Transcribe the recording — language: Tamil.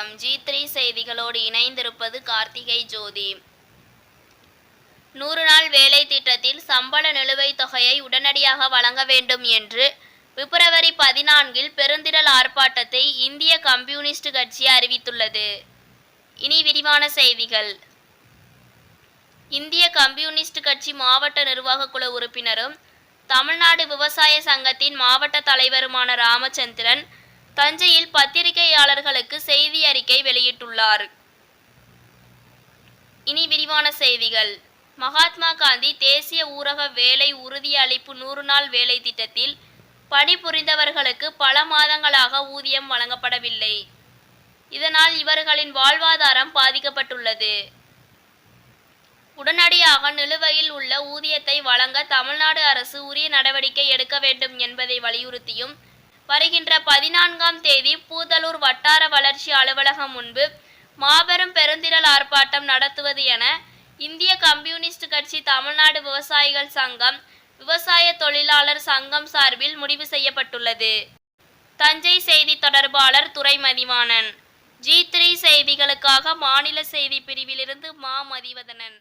வணக்கம். ஜி த்ரீ செய்திகளோடு இணைந்திருப்பது கார்த்திகை ஜோதி. நூறு நாள் வேலை திட்டத்தில் சம்பள நிலுவைத் தொகையை உடனடியாக வழங்க வேண்டும் என்று பிப்ரவரி பதினான்கில் பெருந்திரள் ஆர்ப்பாட்டத்தை இந்திய கம்யூனிஸ்ட் கட்சி அறிவித்துள்ளது. இனி விரிவான செய்திகள். இந்திய கம்யூனிஸ்ட் கட்சி மாவட்ட நிர்வாக குழு உறுப்பினரும் தமிழ்நாடு விவசாய சங்கத்தின் மாவட்ட தலைவருமான ராமச்சந்திரன் தஞ்சையில் பத்திரிகையாளர்களுக்கு செய்தி அறிக்கை வெளியிட்டுள்ளார். இனி விரிவான செய்திகள். மகாத்மா காந்தி தேசிய ஊரக வேலை உறுதி அளிப்பு நூறு நாள் வேலை திட்டத்தில் பணிபுரிந்தவர்களுக்கு பல மாதங்களாக ஊதியம் வழங்கப்படவில்லை. இதனால் இவர்களின் வாழ்வாதாரம் பாதிக்கப்பட்டுள்ளது. உடனடியாக நிலுவையில் உள்ள ஊதியத்தை வழங்க தமிழ்நாடு அரசு உரிய நடவடிக்கை எடுக்க வேண்டும் என்பதை வலியுறுத்தியும் வருகின்ற பதினான்காம் தேதி பூதலூர் வட்டார வளர்ச்சி அலுவலகம் முன்பு மாபெரும் பெருந்திரள் ஆர்ப்பாட்டம் நடத்துவது என இந்திய கம்யூனிஸ்ட் கட்சி தமிழ்நாடு விவசாயிகள் சங்கம் விவசாய தொழிலாளர் சங்கம் சார்பில் முடிவு செய்யப்பட்டுள்ளது. தஞ்சை செய்தி தொடர்பாளர் துறை மதிவாணன் ஜி த்ரீ செய்திகளுக்காக மாநில செய்தி பிரிவிலிருந்து மா மதிவதனன்.